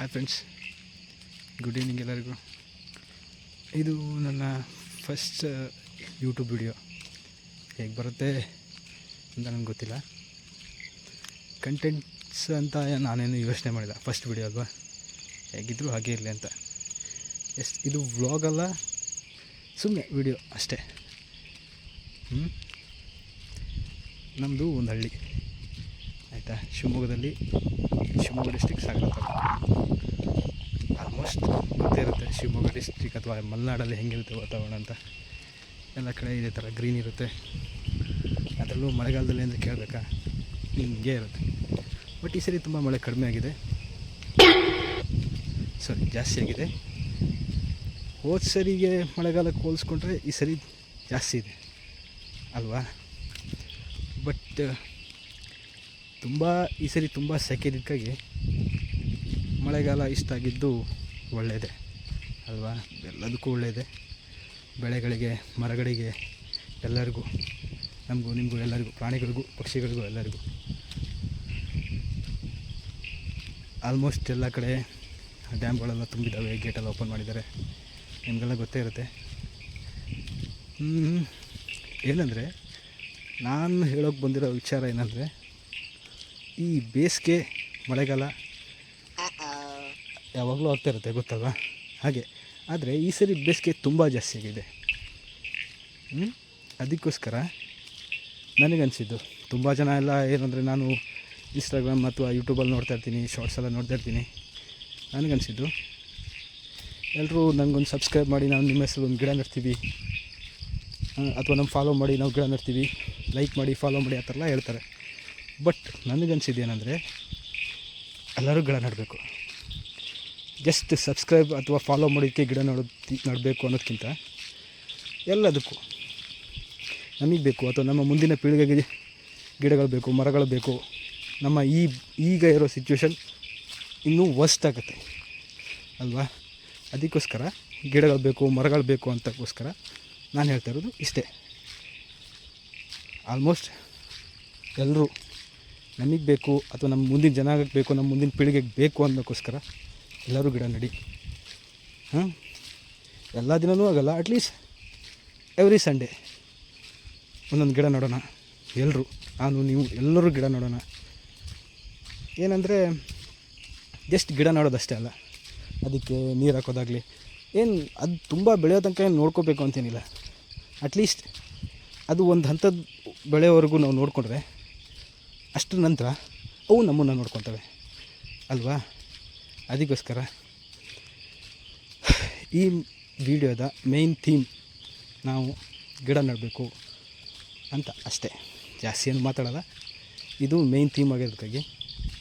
Hi friends good evening ಎಲ್ಲರಿಗೂ. ಇದು ನನ್ನ ಫಸ್ಟ್ ಯೂಟ್ಯೂಬ್ ವಿಡಿಯೋ ಹೇಗೆ ಬರುತ್ತೆ ಅಂತ ನನಗೆ ಗೊತ್ತಿಲ್ಲ. ಕಂಟೆಂಟ್ಸ್ ಅಂತ ನಾನೇನು ಯೋಚನೆ ಮಾಡಿಲ್ಲ. ಫಸ್ಟ್ ವಿಡಿಯೋ ಅಲ್ವಾ? ಹೇಗಿದ್ರು ಹಾಗೆ ಇರಲಿ ಅಂತ. ಎಸ್ ಇದು ವ್ಲಾಗಲ್ಲ ಸುಮ್ಮನೆ ವಿಡಿಯೋ ಅಷ್ಟೇ. ಹ್ಞೂ ನಮ್ಮದು ಒಂದು ಹಳ್ಳಿ. ಆಯಿತಾ? ಶಿವಮೊಗ್ಗದಲ್ಲಿ ಶಿವಮೊಗ್ಗ ಡಿಸ್ಟಿಕ್ ಸಾಗರ ಆಲ್ಮೋಸ್ಟ್ ಗೊತ್ತೇ ಇರುತ್ತೆ, ಶಿವಮೊಗ್ಗ ಡಿಸ್ಟಿಕ್ ಅಥವಾ ಮಲೆನಾಡಲ್ಲಿ ಹೆಂಗಿರುತ್ತೆ ವಾತಾವರಣ ಅಂತ. ಎಲ್ಲ ಕಡೆ ಇದೇ ಥರ ಗ್ರೀನ್ ಇರುತ್ತೆ. ಅದರಲ್ಲೂ ಮಳೆಗಾಲದಲ್ಲಿ ಅಂದರೆ ಕೇಳಬೇಕಾ? ಹಿಂಗೆ ಇರುತ್ತೆ. ಬಟ್ ಈ ಸರಿ ತುಂಬ ಮಳೆ ಕಡಿಮೆ ಆಗಿದೆ. ಸಾರಿ ಜಾಸ್ತಿ ಆಗಿದೆ. ಹೋದ ಸರಿಗೆ ಮಳೆಗಾಲಕ್ಕೆ ಹೋಲಿಸ್ಕೊಂಡ್ರೆ ಈ ಸರಿ ಜಾಸ್ತಿ ಇದೆ. ಅಲ್ವಾ? ಬಟ್ ತುಂಬ, ಈ ಸರಿ ತುಂಬ ಸೆಕೆದಿಕ್ಕಾಗಿ ಮಳೆಗಾಲ ಇಷ್ಟ ಆಗಿದ್ದು ಒಳ್ಳೆಯದೇ, ಅಲ್ವಾ? ಎಲ್ಲದಕ್ಕೂ ಒಳ್ಳೆಯದೇ. ಬೆಳೆಗಳಿಗೆ, ಮರಗಳಿಗೆ ಎಲ್ಲರಿಗೂ, ನಮಗೂ, ನಿಮಗೂ, ಎಲ್ಲರಿಗೂ, ಪ್ರಾಣಿಗಳಿಗೂ, ಪಕ್ಷಿಗಳಿಗೂ ಎಲ್ಲರಿಗೂ ಆಲ್ಮೋಸ್ಟ್ ಎಲ್ಲ ಕಡೆ ಡ್ಯಾಮ್ಗಳೆಲ್ಲ ತುಂಬಿದ್ದಾವೆ, ಗೇಟೆಲ್ಲ ಓಪನ್ ಮಾಡಿದ್ದಾರೆ. ನಿಮಗೆಲ್ಲ ಗೊತ್ತೇ ಇರುತ್ತೆ. ಏನಂದರೆ, ನಾನು ಹೇಳೋಕ್ಕೆ ಬಂದಿರೋ ವಿಚಾರ ಏನಂದರೆ ಈ ಬೇಸಿಗೆ ಮಳೆಗಾಲ ಯಾವಾಗಲೂ ಆಗ್ತಾ ಇರುತ್ತೆ ಗೊತ್ತಲ್ವಾ? ಹಾಗೆ. ಆದರೆ ಈ ಸರಿ ಬೇಸಿಗೆ ತುಂಬ ಜಾಸ್ತಿ ಆಗಿದೆ? ಅದಕ್ಕೋಸ್ಕರ ನನಗನ್ಸಿದ್ದು ತುಂಬ ಜನ ಎಲ್ಲ ಏನಂದರೆ ನಾನು ಇನ್ಸ್ಟಾಗ್ರಾಮ್ ಅಥವಾ ಯೂಟ್ಯೂಬಲ್ಲಿ ನೋಡ್ತಾ ಇರ್ತೀನಿ ಶಾರ್ಟ್ಸ್ ಎಲ್ಲ ನೋಡ್ತಾ ಇರ್ತೀನಿ. ನನಗನ್ಸಿದ್ದು ಎಲ್ಲರೂ ನನಗೊಂದು ಸಬ್ಸ್ಕ್ರೈಬ್ ಮಾಡಿ ನಾವು ನಿಮ್ಮ ಹೆಸರು ಒಂದು ಗಿಡ ನಡ್ತೀವಿ. ಅಥವಾ ನಮ್ಮ ಫಾಲೋ ಮಾಡಿ ನಾವು ಗಿಡ ನಡ್ತೀವಿ. ಲೈಕ್ ಮಾಡಿ ಫಾಲೋ ಮಾಡಿ ಆ ಥರ ಎಲ್ಲ ಹೇಳ್ತಾರೆ. ಬಟ್ ನನಗನ್ಸಿದ್ದು ಏನಂದರೆ ಎಲ್ಲರೂ ಗಿಡ ನೆಡಬೇಕು. ಜಸ್ಟ್ ಸಬ್ಸ್ಕ್ರೈಬ್ ಅಥವಾ ಫಾಲೋ ಮಾಡೋದಕ್ಕೆ ಗಿಡ ನೋಡೋದು ನೆಡಬೇಕು ಅನ್ನೋದಕ್ಕಿಂತ ಎಲ್ಲದಕ್ಕೂ ನಮಗೆ ಬೇಕು ಅಥವಾ ನಮ್ಮ ಮುಂದಿನ ಪೀಳಿಗೆಗೆ ಗಿಡಗಳು ಬೇಕು, ಮರಗಳು ಬೇಕು, ನಮ್ಮ ಈ ಈಗ ಇರೋ ಸಿಚುವೇಶನ್ ಇನ್ನೂ ವರ್ಸ್ಟ್ ಆಗುತ್ತೆ. ಅಲ್ವಾ? ಅದಕ್ಕೋಸ್ಕರ ಗಿಡಗಳು ಬೇಕು, ಮರಗಳು ಬೇಕು ಅಂತಕ್ಕೋಸ್ಕರ ನಾನು ಹೇಳ್ತಾ ಇರೋದು ಇಷ್ಟೇ. ಆಲ್ಮೋಸ್ಟ್ ಎಲ್ಲರೂ ನಮಗೆ ಬೇಕು ಅಥವಾ ನಮ್ಮ ಮುಂದಿನ ಜನಾಂಗಕ್ಕೆ ಬೇಕು ನಮ್ಮ ಮುಂದಿನ ಪೀಳಿಗೆಗೆ ಬೇಕು ಅನ್ನೋಕ್ಕೋಸ್ಕರ ಎಲ್ಲರೂ ಗಿಡ ನಡಿ. ಹಾಂ? ಎಲ್ಲ ದಿನವೂ ಆಗಲ್ಲ ಅಟ್ಲೀಸ್ಟ್ ಎವ್ರಿ ಸಂಡೇ ಒಂದೊಂದು ಗಿಡ ನೋಡೋಣ. ಎಲ್ಲರೂ ನಾನು, ನೀವು, ಎಲ್ಲರೂ ಗಿಡ ನೋಡೋಣ. ಏನಂದರೆ ಜಸ್ಟ್ ಗಿಡ ನೋಡೋದಷ್ಟೇ ಅಲ್ಲ. ಅದಕ್ಕೆ ನೀರು ಹಾಕೋದಾಗಲಿ, ಏನು ಅದು ತುಂಬ ಬೆಳೆಯೋ ತನಕ ಏನು ನೋಡ್ಕೋಬೇಕು ಅಂತೇನಿಲ್ಲ. ಅಟ್ಲೀಸ್ಟ್ ಅದು ಒಂದು ಹಂತದ ಬೆಳೆಯೋವರೆಗೂ ನಾವು ನೋಡಿಕೊಂಡ್ರೆ ಅಷ್ಟರ ನಂತರ ಅವು ನಮ್ಮನ್ನು ನೋಡ್ಕೊತವೆ ಅಲ್ವಾ? ಅದಕ್ಕೋಸ್ಕರ ಈ ವಿಡಿಯೋದ ಮೇನ್ ಥೀಮ್ ನಾವು ಗಿಡ ನೆಡಬೇಕು ಅಂತ ಅಷ್ಟೇ. ಜಾಸ್ತಿ ಏನು ಮಾತಾಡೋಲ್ಲ. ಇದು ಮೇಯ್ನ್ ಥೀಮ್ ಆಗಿರೋದಕ್ಕಾಗಿ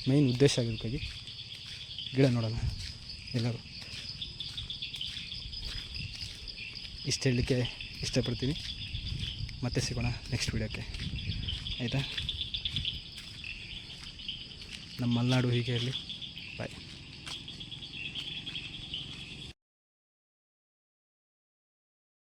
ಮೇಯ್ನ್ ಉದ್ದೇಶ ಆಗಿರೋದಕ್ಕಾಗಿ ಗಿಡ ನೋಡೋಣ ಎಲ್ಲರೂ. ಇಷ್ಟು ಹೇಳಲಿಕ್ಕೆ ಇಷ್ಟಪಡ್ತೀನಿ. ಮತ್ತೆ ಸಿಗೋಣ ನೆಕ್ಸ್ಟ್ ವೀಡಿಯೋಕ್ಕೆ. ಆಯಿತಾ? ನಮ್ಮ ಮಲೆನಾಡು ಹೀಗೆ ಇರಲಿ.